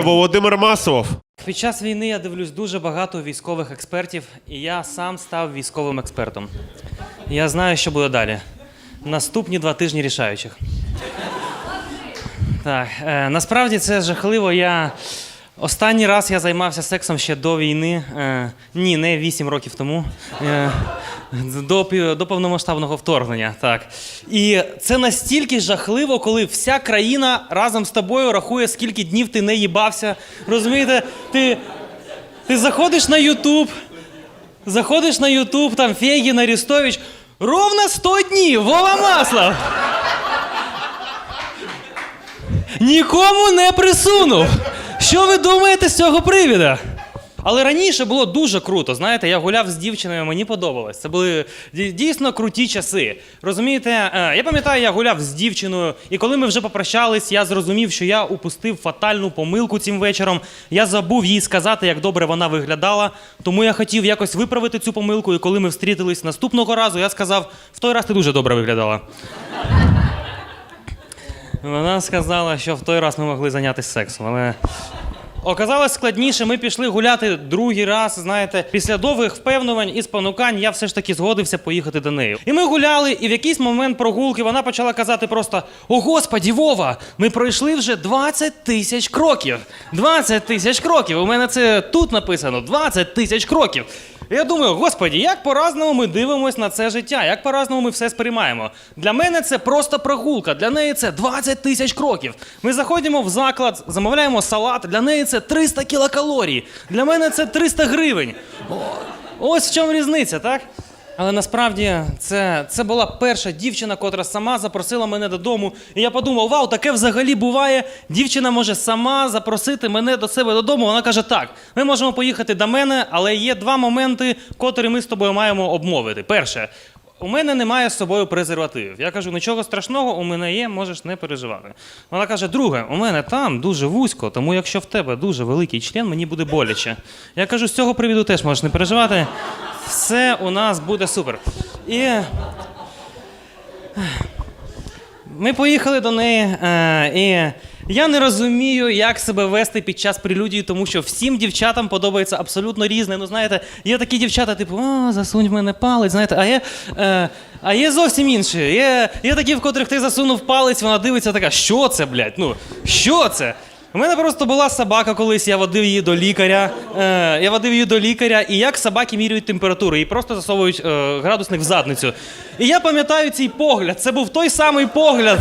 Володимир Масов. Під час війни я дивлюсь дуже багато військових експертів, і я сам став військовим експертом. Я знаю, що буде далі. Наступні два тижні рішаючих. Так, е, насправді це жахливо. Я останній раз я займався сексом ще до війни. Е, ні, не 8 років тому. Е, до, до повномасштабного вторгнення. Так. І це настільки жахливо, коли вся країна разом з тобою рахує, скільки днів ти не їбався. Розумієте, ти, ти заходиш на Ютуб, заходиш на Ютуб, там Фегін, Арістович. Ровно 100 днів, Вова Маслов! Нікому не присунув. Що ви думаєте з цього привіда? Але раніше було дуже круто. Знаєте, я гуляв з дівчиною, мені подобалось. Це були дійсно круті часи. Розумієте, е, я пам'ятаю, я гуляв з дівчиною, і коли ми вже попрощались, я зрозумів, що я упустив фатальну помилку цим вечором. Я забув їй сказати, як добре вона виглядала. Тому я хотів якось виправити цю помилку. І коли ми встрітились наступного разу, я сказав: в той раз ти дуже добре виглядала. Вона сказала, що в той раз ми могли зайнятися сексом, але. Оказалось складніше, ми пішли гуляти другий раз. Знаєте, після довгих впевнувань і спонукань я все ж таки згодився поїхати до неї. І ми гуляли, і в якийсь момент прогулки вона почала казати просто: О, господі, Вова, ми пройшли вже 20 тисяч кроків. 20 тисяч кроків. У мене це тут написано: 20 тисяч кроків. Я думаю, господі, як по-разному ми дивимось на це життя, як по-разному ми все сприймаємо. Для мене це просто прогулка, для неї це 20 тисяч кроків. Ми заходимо в заклад, замовляємо салат, для неї це 300 кілокалорій. Для мене це 300 гривень. Ось в чому різниця, так? Але насправді це, це була перша дівчина, котра сама запросила мене додому. І я подумав, вау, таке взагалі буває. Дівчина може сама запросити мене до себе додому. Вона каже: так, ми можемо поїхати до мене, але є два моменти, котрі ми з тобою маємо обмовити. Перше, у мене немає з собою презервативів. Я кажу, нічого страшного, у мене є, можеш не переживати. Вона каже: друге, у мене там дуже вузько, тому якщо в тебе дуже великий член, мені буде боляче. Я кажу, з цього привіду теж можеш не переживати. Все у нас буде супер. І ми поїхали до неї, е, і я не розумію, як себе вести під час прелюдії, тому що всім дівчатам подобається абсолютно різне. Ну, знаєте, є такі дівчата, типу, о, засунь в мене палець, знаєте, а є, е, а є зовсім інші. Є, є такі, в котрих ти засунув палець, вона дивиться така, що це, блядь? Ну, що це? У мене просто була собака колись, я водив її до лікаря. Е, я водив її до лікаря, і як собаки міряють температуру, і просто засовують е, градусник в задницю. І я пам'ятаю цей погляд. Це був той самий погляд.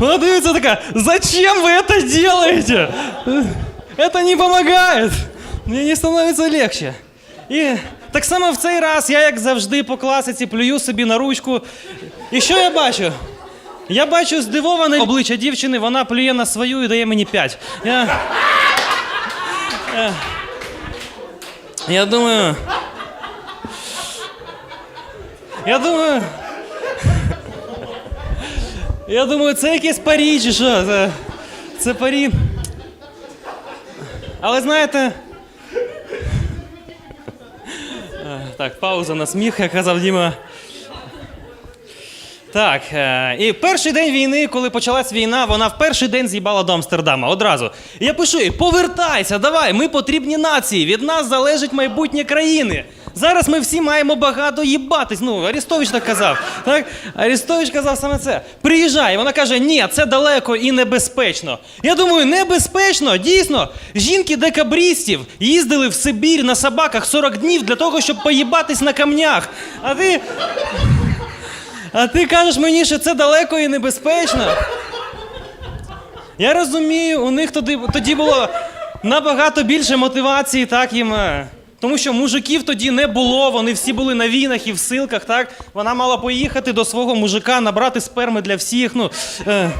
Вона дивиться така, зачем ви це делаете? Это не помогает. Мені не становиться легче. І так само в цей раз я, як завжди, по класиці плюю собі на ручку. І що я бачу? Я бачу здивоване обличчя дівчини, вона плює на свою і дає мені 5. Я, я, я думаю. Я думаю. Я думаю, це якесь парі чи що? Це, це парі. Але знаєте. Так, пауза на сміх, як казав Діма. Так, е, і перший день війни, коли почалась війна, вона в перший день з'їбала до Амстердама одразу. І я пишу повертайся, давай, ми потрібні нації, від нас залежить майбутнє країни. Зараз ми всі маємо багато їбатись. Ну, Арістович так казав. Так? Арістович казав саме це. Приїжджай. Вона каже, ні, це далеко і небезпечно. Я думаю, небезпечно, дійсно. Жінки декабристів їздили в Сибір на собаках 40 днів для того, щоб поїбатись на камнях. А ти. А ти кажеш мені, що це далеко і небезпечно. Я розумію, у них тоді, тоді було набагато більше мотивації, так їм. Е, Тому що мужиків тоді не було, вони всі були на війнах і в силках, так? Вона мала поїхати до свого мужика, набрати сперми для всіх. Ну, е.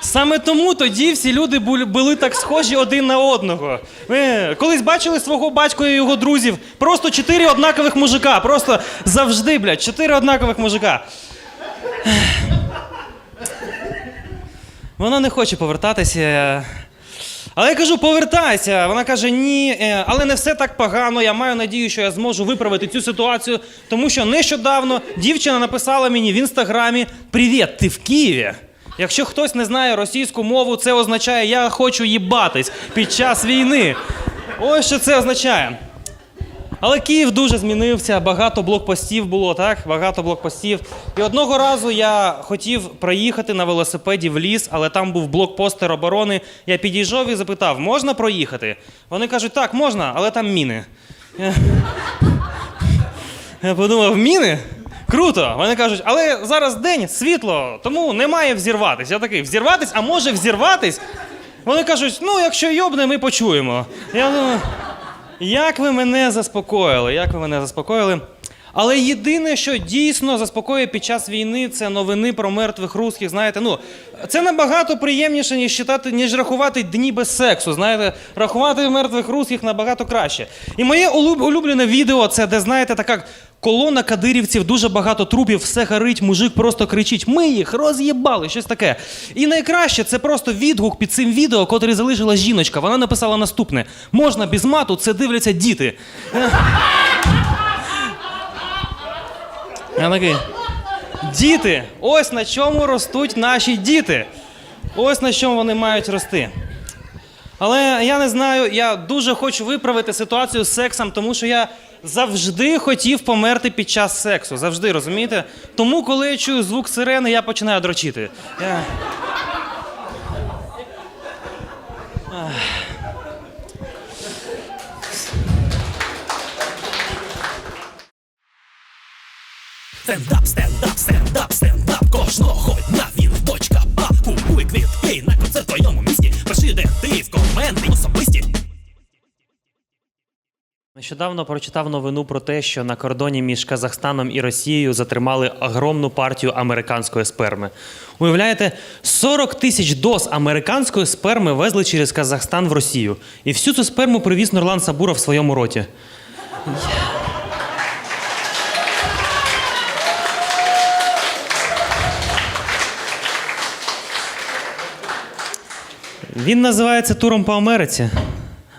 Саме тому тоді всі люди були, так схожі один на одного. Ви колись бачили свого батька і його друзів? Просто чотири однакових мужика. Просто завжди, блядь, чотири однакових мужика. Вона не хоче повертатися. Але я кажу, повертайся. Вона каже, ні, е, але не все так погано. Я маю надію, що я зможу виправити цю ситуацію, тому що нещодавно дівчина написала мені в інстаграмі: Привіт, ти в Києві? Якщо хтось не знає російську мову, це означає я хочу їбатись під час війни. Ось що це означає. Але Київ дуже змінився, багато блокпостів було, так? Багато блокпостів. І одного разу я хотів проїхати на велосипеді в ліс, але там був блокпост тероборони. Я підійшов і запитав, можна проїхати? Вони кажуть, так, можна, але там міни. Я, я подумав, міни? Круто! Вони кажуть, але зараз день, світло, тому немає взірватись. Я такий, взірватись, а може взірватись? Вони кажуть, ну, якщо йобне, ми почуємо. Я думаю, як ви мене заспокоїли? Як ви мене заспокоїли? Але єдине, що дійсно заспокоює під час війни, це новини про мертвих русських. Знаєте, ну це набагато приємніше, ніж читати, ніж рахувати дні без сексу. Знаєте, рахувати мертвих русських набагато краще. І моє улюб- улюблене відео це де знаєте, така колона кадирівців, дуже багато трупів, все горить, мужик просто кричить: Ми їх роз'єбали, щось таке. І найкраще це просто відгук під цим відео, котрий залишила жіночка. Вона написала наступне: можна без мату, це дивляться діти. Я такий. Діти! Ось на чому ростуть наші діти. Ось на чому вони мають рости. Але я не знаю, я дуже хочу виправити ситуацію з сексом, тому що я завжди хотів померти під час сексу. Завжди, розумієте? Тому, коли я чую звук сирени, я починаю дрочити. Я... Стендап, стендап, стендап, стендап кожного дня він точка А Купуй квітки на концерт твоєму місті Пиши, ти в коменти особисті Нещодавно прочитав новину про те, що на кордоні між Казахстаном і Росією затримали огромну партію американської сперми. Уявляєте, 40 тисяч доз американської сперми везли через Казахстан в Росію. І всю цю сперму привіз Нурлан Сабуров в своєму роті. Він називається туром по Америці.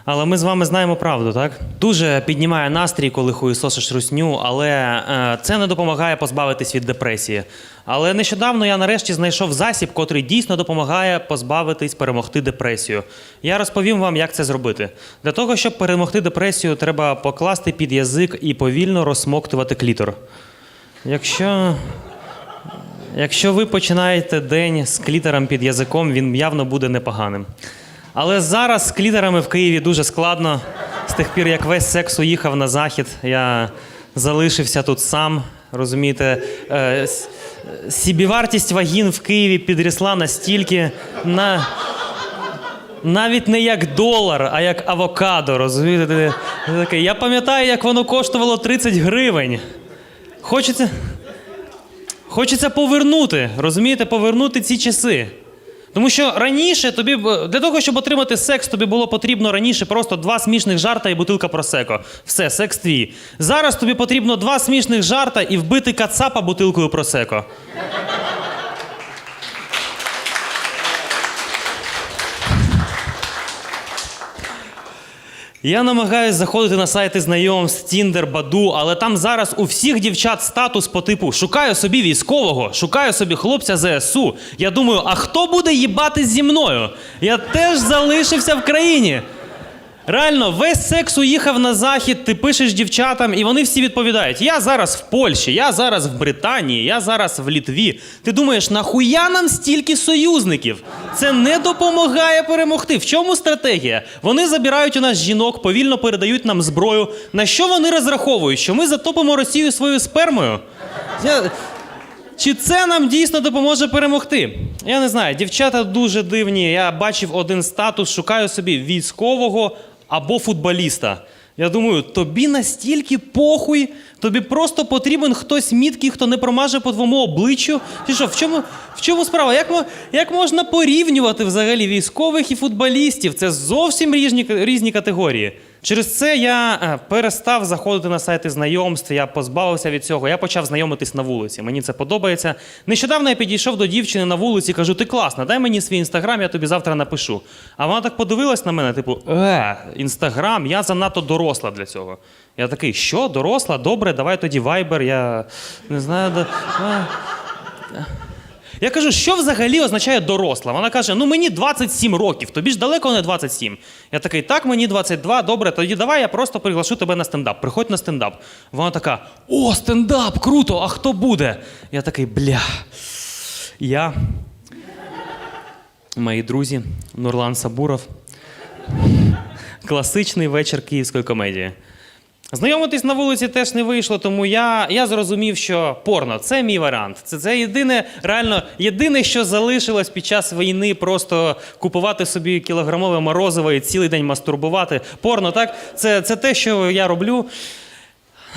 Але ми з вами знаємо правду, так? Дуже піднімає настрій, коли хуїсосиш русню, але е, це не допомагає позбавитись від депресії. Але нещодавно я нарешті знайшов засіб, котрий дійсно допомагає позбавитись перемогти депресію. Я розповім вам, як це зробити. Для того, щоб перемогти депресію, треба покласти під язик і повільно розсмоктувати клітор. Якщо Якщо ви починаєте день з клітером під язиком, він явно буде непоганим. Але зараз з клітерами в Києві дуже складно. З тих пір, як весь секс уїхав на захід, я залишився тут сам. Розумієте, Е, сібівартість вагін в Києві підрісла настільки на. Навіть не як долар, а як авокадо. Розумієте? Я пам'ятаю, як воно коштувало 30 гривень. Хочеться. Хочеться повернути, розумієте, повернути ці часи. Тому що раніше тобі для того, щоб отримати секс, тобі було потрібно раніше просто два смішних жарта і бутилка просеко. Все, секс твій. Зараз тобі потрібно два смішних жарта і вбити кацапа бутилкою просеко. Я намагаюсь заходити на сайти знайомств, Тіндер, Баду, але там зараз у всіх дівчат статус по типу шукаю собі військового, шукаю собі хлопця ЗСУ. Я думаю, а хто буде їбати зі мною? Я теж залишився в країні. Реально, весь секс уїхав на захід, ти пишеш дівчатам, і вони всі відповідають: я зараз в Польщі, я зараз в Британії, я зараз в Літві. Ти думаєш, нахуя нам стільки союзників? Це не допомагає перемогти. В чому стратегія? Вони забирають у нас жінок, повільно передають нам зброю. На що вони розраховують? Що ми затопимо Росію своєю спермою? Я... Чи це нам дійсно допоможе перемогти? Я не знаю. Дівчата дуже дивні. Я бачив один статус, шукаю собі військового або футболіста. Я думаю, тобі настільки похуй, тобі просто потрібен хтось міткий, хто не промаже по твоєму обличчю. Чи що, в чому, в чому справа? Як, як можна порівнювати взагалі військових і футболістів? Це зовсім різні, різні категорії. Через це я е, перестав заходити на сайти знайомств, я позбавився від цього. Я почав знайомитись на вулиці. Мені це подобається. Нещодавно я підійшов до дівчини на вулиці і кажу: ти класна, дай мені свій інстаграм, я тобі завтра напишу. А вона так подивилась на мене, типу, е, інстаграм, я занадто доросла для цього. Я такий, що, доросла? Добре, давай тоді вайбер, я не знаю. Да... а». Я кажу, що взагалі означає доросла? Вона каже: ну мені 27 років, тобі ж далеко не 27. Я такий, так, мені 22, добре, тоді давай я просто приглашу тебе на стендап. Приходь на стендап. Вона така: о, стендап, круто! А хто буде? Я такий, бля. Я, мої друзі, Нурлан Сабуров. Класичний вечір київської комедії. Знайомитись на вулиці теж не вийшло, тому я, я зрозумів, що порно це мій варіант. Це, це єдине, реально, єдине, що залишилось під час війни, просто купувати собі кілограмове морозиво і цілий день мастурбувати. Порно, так? Це, це те, що я роблю.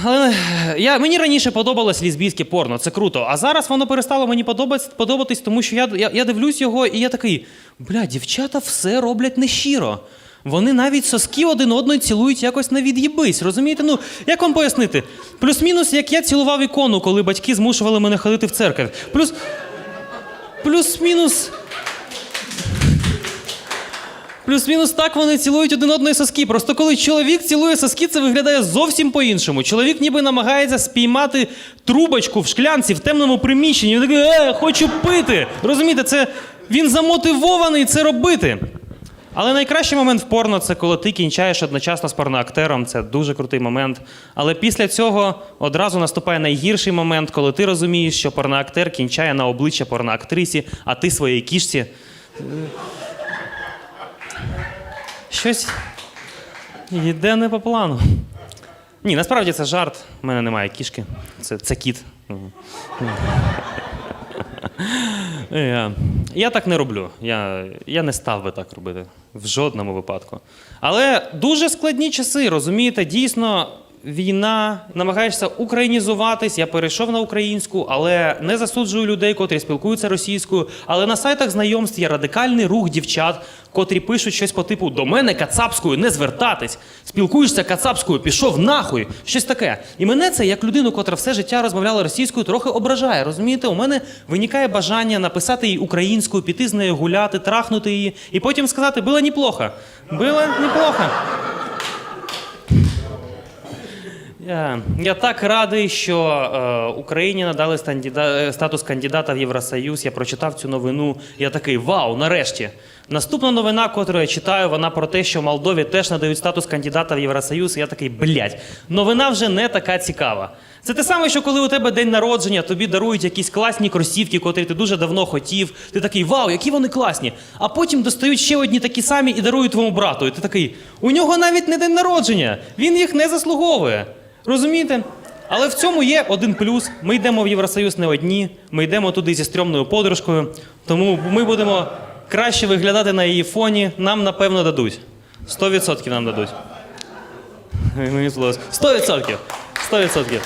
Але я, мені раніше подобалось лесбійське порно, це круто. А зараз воно перестало мені подобатись, подобатись тому що я, я, я дивлюсь його, і я такий: бля, дівчата все роблять нещиро. Вони навіть соски один одної цілують якось на від'їбись. Розумієте? Ну, як вам пояснити? Плюс-мінус, як я цілував ікону, коли батьки змушували мене ходити в церкву. Плюс. Плюс-мінус. Плюс-мінус так вони цілують один одної соски. Просто коли чоловік цілує соски, це виглядає зовсім по-іншому. Чоловік ніби намагається спіймати трубочку в шклянці в темному приміщенні. Він такий, е, хочу пити. Розумієте, це він замотивований це робити. Але найкращий момент в порно це коли ти кінчаєш одночасно з порноактером. Це дуже крутий момент. Але після цього одразу наступає найгірший момент, коли ти розумієш, що порноактер кінчає на обличчя порноактрисі, а ти своїй кішці. Щось йде не по плану. Ні, насправді це жарт. У мене немає кішки. Це, це кіт. Я, я так не роблю. Я, я не став би так робити в жодному випадку. Але дуже складні часи, розумієте, дійсно. Війна, намагаєшся українізуватись. Я перейшов на українську, але не засуджую людей, котрі спілкуються російською. Але на сайтах знайомств є радикальний рух дівчат, котрі пишуть щось по типу до мене кацапською не звертатись. Спілкуєшся кацапською, пішов нахуй. Щось таке. І мене це, як людину, котра все життя розмовляла російською, трохи ображає. Розумієте, у мене виникає бажання написати їй українською, піти з нею гуляти, трахнути її, і потім сказати, було неплохо. Було неплохо. Я, я так радий, що е, Україні надали е, статус кандидата в Євросоюз. Я прочитав цю новину. Я такий вау, нарешті. Наступна новина, яку я читаю, вона про те, що Молдові теж надають статус кандидата в Євросоюз. Я такий, блядь, новина вже не така цікава. Це те саме, що коли у тебе день народження, тобі дарують якісь класні кросівки, котрі ти дуже давно хотів. Ти такий, вау, які вони класні. А потім достають ще одні такі самі і дарують твоєму брату. І ти такий, у нього навіть не день народження, він їх не заслуговує. Розумієте? Але в цьому є один плюс. Ми йдемо в Євросоюз не одні, ми йдемо туди зі стрьомною подружкою, тому ми будемо краще виглядати на її фоні. Нам, напевно, дадуть. 100% нам дадуть. Мені сподобалось. 100%. 100%.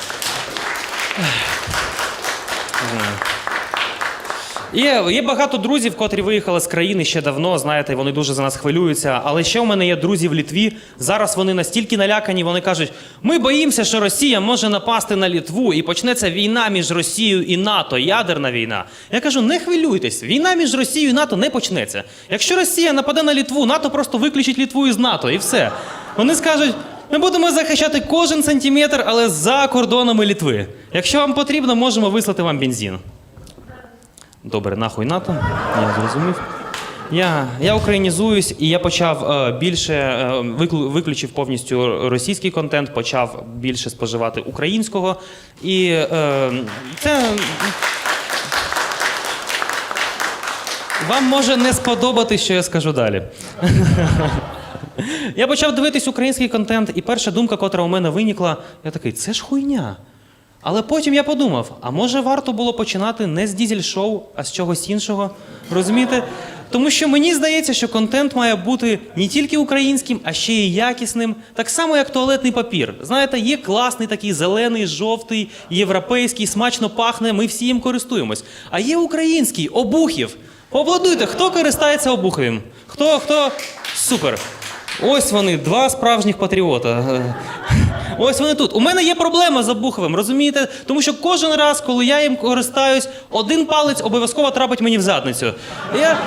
Є, є багато друзів, котрі виїхали з країни ще давно. Знаєте, вони дуже за нас хвилюються. Але ще у мене є друзі в Літві. Зараз вони настільки налякані, вони кажуть: ми боїмося, що Росія може напасти на Літву і почнеться війна між Росією і НАТО, ядерна війна. Я кажу, не хвилюйтесь, війна між Росією і НАТО не почнеться. Якщо Росія нападе на Літву, НАТО просто виключить Літву із НАТО, і все. Вони скажуть. Ми будемо захищати кожен сантиметр, але за кордонами Літви. Якщо вам потрібно, можемо вислати вам бензин. Добре, нахуй НАТО, я зрозумів. Я, я українізуюсь і я почав е, більше е, виклю- виключив повністю російський контент, почав більше споживати українського. І е, це. Вам може не сподобатись, що я скажу далі. Я почав дивитись український контент, і перша думка, котра у мене виникла, я такий, це ж хуйня. Але потім я подумав: а може варто було починати не з дізель-шоу, а з чогось іншого? Розумієте? Тому що мені здається, що контент має бути не тільки українським, а ще й якісним, так само, як туалетний папір. Знаєте, є класний такий зелений, жовтий, європейський, смачно пахне, ми всі їм користуємось. А є український, обухів. Поаплодуйте, хто користається обуховим? Хто, хто? Супер. Ось вони, два справжніх патріота. Ось вони тут. У мене є проблема з обуховим, розумієте? Тому що кожен раз, коли я їм користаюсь, один палець обов'язково трапить мені в задницю. Я,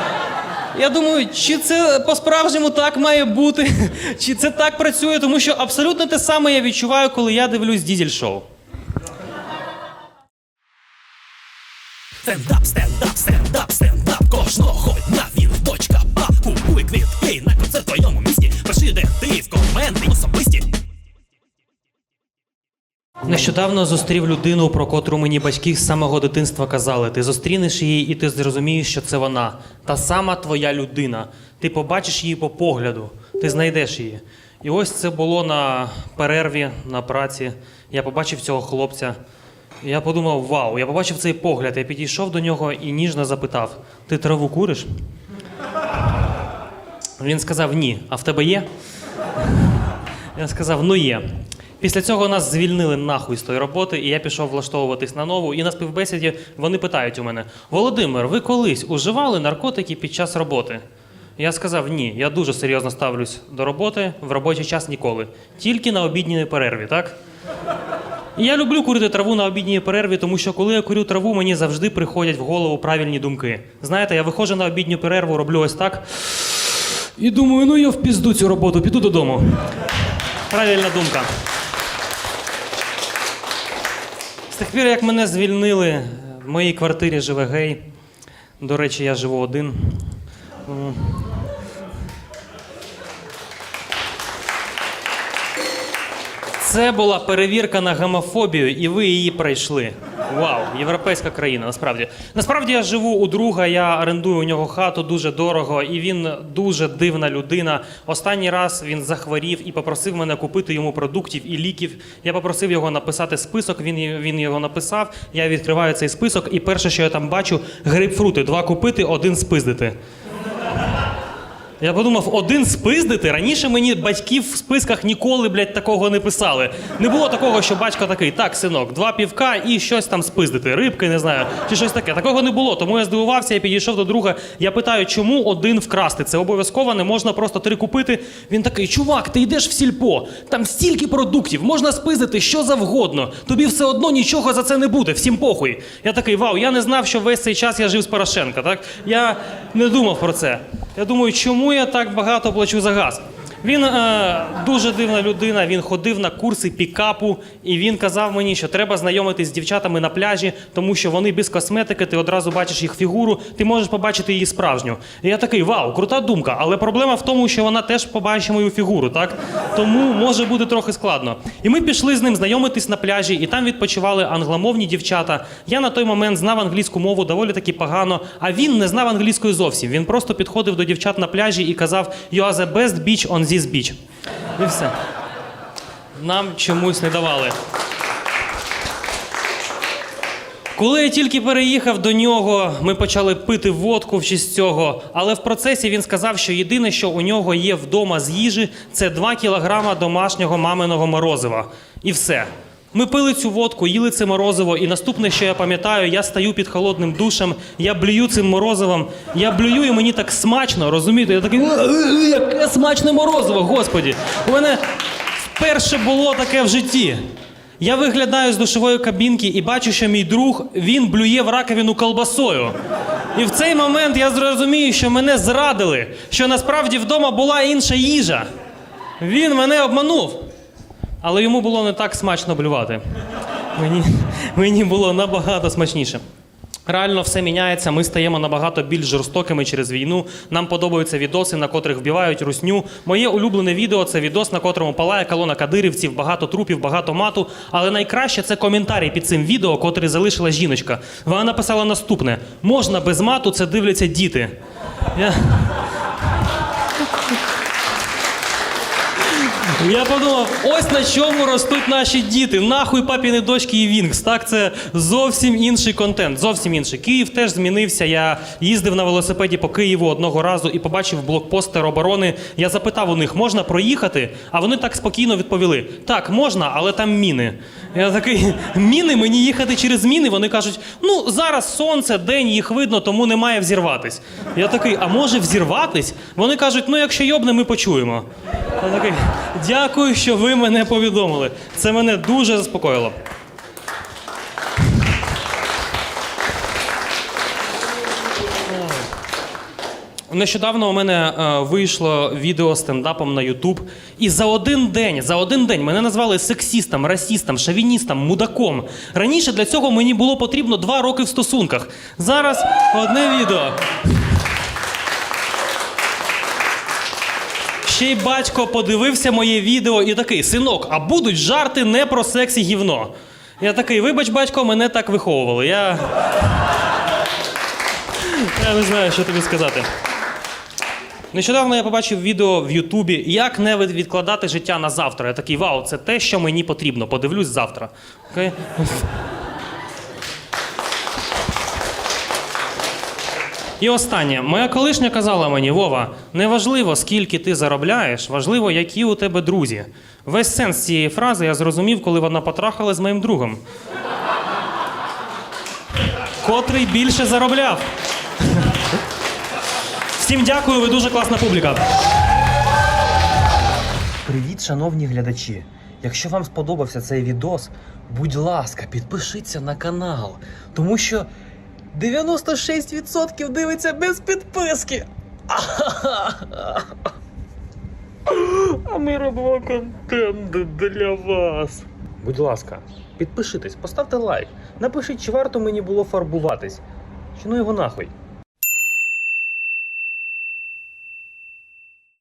я думаю, чи це по-справжньому так має бути, чи це так працює, тому що абсолютно те саме я відчуваю, коли я дивлюсь дізель-шоу. Стендап, стендап, стендап, стендап Кожного Нещодавно зустрів людину, про котру мені батьки з самого дитинства казали. Ти зустрінеш її, і ти зрозумієш, що це вона. Та сама твоя людина. Ти побачиш її по погляду, ти знайдеш її. І ось це було на перерві на праці. Я побачив цього хлопця. Я подумав: вау, я побачив цей погляд. Я підійшов до нього і ніжно запитав: Ти траву куриш? Він сказав ні. А в тебе є? Я сказав, ну є. Після цього нас звільнили нахуй з тої роботи, і я пішов влаштовуватись на нову. І на співбесіді вони питають у мене: Володимир, ви колись уживали наркотики під час роботи? Я сказав, ні, я дуже серйозно ставлюсь до роботи в робочий час ніколи. Тільки на обідній перерві, так? Я люблю курити траву на обідній перерві, тому що коли я курю траву, мені завжди приходять в голову правильні думки. Знаєте, я виходжу на обідню перерву, роблю ось так. І думаю, ну я в пізду цю роботу, піду додому. Правильна думка. З тих пір, як мене звільнили, в моїй квартирі живе гей. До речі, я живу один. Це була перевірка на гомофобію, і ви її пройшли. Вау, європейська країна, насправді. Насправді я живу у друга, я орендую у нього хату дуже дорого, і він дуже дивна людина. Останній раз він захворів і попросив мене купити йому продуктів і ліків. Я попросив його написати список. Він, він його написав. Я відкриваю цей список, і перше, що я там бачу, грейпфрути. Два купити, один спиздити. Я подумав, один спиздити. Раніше мені батьків в списках ніколи, блядь, такого не писали. Не було такого, що батько такий, так, синок, два півка і щось там спиздити, рибки, не знаю, чи щось таке. Такого не було. Тому я здивувався, я підійшов до друга. Я питаю, чому один вкрасти? Це обов'язково не можна просто три купити. Він такий, чувак, ти йдеш в сільпо, там стільки продуктів, можна спиздити що завгодно. Тобі все одно нічого за це не буде, всім похуй. Я такий, вау, я не знав, що весь цей час я жив з Порошенка. Так я не думав про це. Я думаю, чому я так багато плачу за газ? Він е, дуже дивна людина. Він ходив на курси пікапу, і він казав мені, що треба знайомитись з дівчатами на пляжі, тому що вони без косметики, ти одразу бачиш їх фігуру, ти можеш побачити її справжню. І я такий, вау, крута думка. Але проблема в тому, що вона теж побачить мою фігуру, так? Тому може бути трохи складно. І ми пішли з ним знайомитись на пляжі, і там відпочивали англомовні дівчата. Я на той момент знав англійську мову доволі таки погано, а він не знав англійської зовсім. Він просто підходив до дівчат на пляжі і казав: You are the best beach on this beach. І все. Нам чомусь не давали. Коли я тільки переїхав до нього, ми почали пити водку в честь цього. Але в процесі він сказав, що єдине, що у нього є вдома з їжі, це 2 кілограма домашнього маминого морозива. І все. Ми пили цю водку, їли це морозиво, і наступне, що я пам'ятаю, я стою під холодним душем, я блюю цим морозивом, я блюю, і мені так смачно, розумієте? Я такий, «Е, е, яке смачне морозиво, господі! У мене вперше було таке в житті. Я виглядаю з душової кабінки і бачу, що мій друг він блює в раковину колбасою. І в цей момент я зрозумію, що мене зрадили, що насправді вдома була інша їжа. Він мене обманув. Але йому було не так смачно блювати. Мені, мені було набагато смачніше. Реально все міняється. Ми стаємо набагато більш жорстокими через війну. Нам подобаються відоси, на котрих вбивають русню. Моє улюблене відео це відос, на котрому палає колона кадирівців, багато трупів, багато мату. Але найкраще це коментарі під цим відео, котрий залишила жіночка. Вона написала наступне: можна без мату, це дивляться діти. Я... Я подумав, ось на чому ростуть наші діти. Нахуй папіни дочки і Вінкс. Так, це зовсім інший контент. Зовсім інший. Київ теж змінився. Я їздив на велосипеді по Києву одного разу і побачив блокпост тероборони. Я запитав у них, можна проїхати? А вони так спокійно відповіли: так, можна, але там міни. Я такий, міни, мені їхати через міни. Вони кажуть, ну зараз сонце, день їх видно, тому немає взірватись. Я такий, а може взірватись? Вони кажуть, ну якщо йобне, ми почуємо. Я такий, дякую, що ви мене повідомили. Це мене дуже заспокоїло. Нещодавно у мене е, вийшло відео стендапом на Ютуб, і за один день, за один день мене назвали сексістом, расістом, шовіністом, мудаком. Раніше для цього мені було потрібно два роки в стосунках. Зараз одне відео. Ще й батько подивився моє відео і такий: синок, а будуть жарти не про секс і гівно. Я такий, вибач, батько, мене так виховували. Я. Я не знаю, що тобі сказати. Нещодавно я побачив відео в Ютубі, як не відкладати життя на завтра. Я такий, вау, це те, що мені потрібно. Подивлюсь завтра. Окей? І останнє, моя колишня казала мені: Вова, не важливо, скільки ти заробляєш, важливо, які у тебе друзі. Весь сенс цієї фрази я зрозумів, коли вона потрахала з моїм другом. Котрий більше заробляв. Всім дякую, ви дуже класна публіка. Привіт, шановні глядачі! Якщо вам сподобався цей відос, будь ласка, підпишіться на канал, тому що 96% дивиться без підписки. А ми робимо контент для вас. Будь ласка, підпишитесь, поставте лайк, напишіть, чи варто мені було фарбуватись. Чи ну його нахуй.